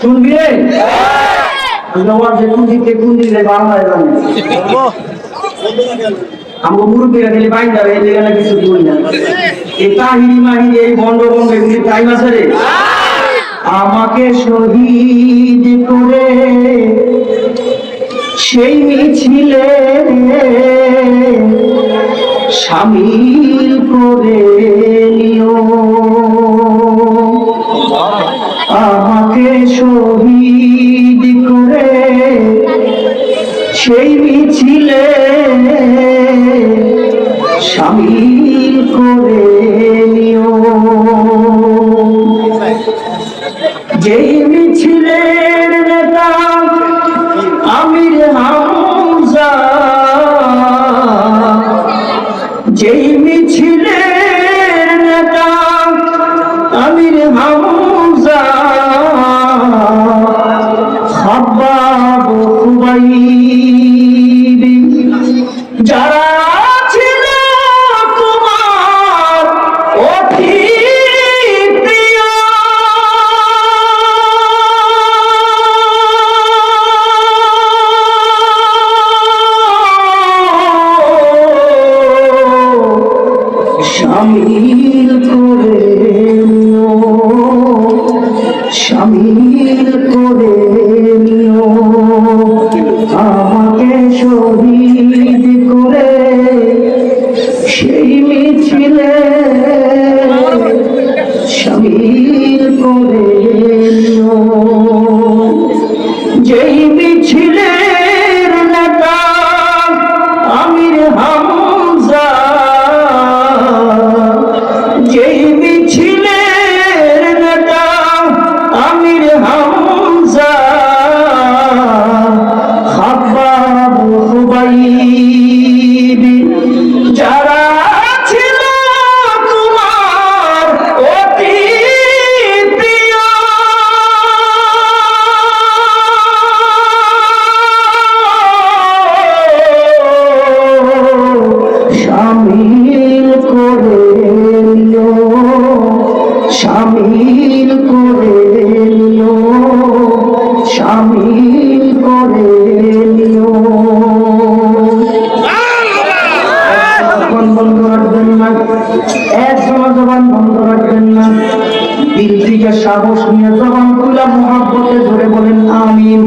শুনবি রে? জবাব যে কোন দিকে কোন বাংলায় জানে আমার মুরব্বীরা খালি বাইন যাবে এই জায়গায় কিছু বলি না। এই কাহিনী মাহিনী এই বন্ধ বন্ধ এগুলি টাইম আছে রে। আমাকে শহীদ করে সেই মিছিলে সামিল করে নিও সেই মিছিলে সামিল করে নিও। যেই মিছিলের নেতা আমির হামজা যেই মিছিলের শামিল করে নিও। শামিল করে নিও। আমাকে শরীর বন্ধ রাখবেন না। একদম জবান বন্ধ রাখবেন না। দিল থেকে সাহস নিয়ে জবান খুলা মহাব্বতে ধরে বলেন, আমিন।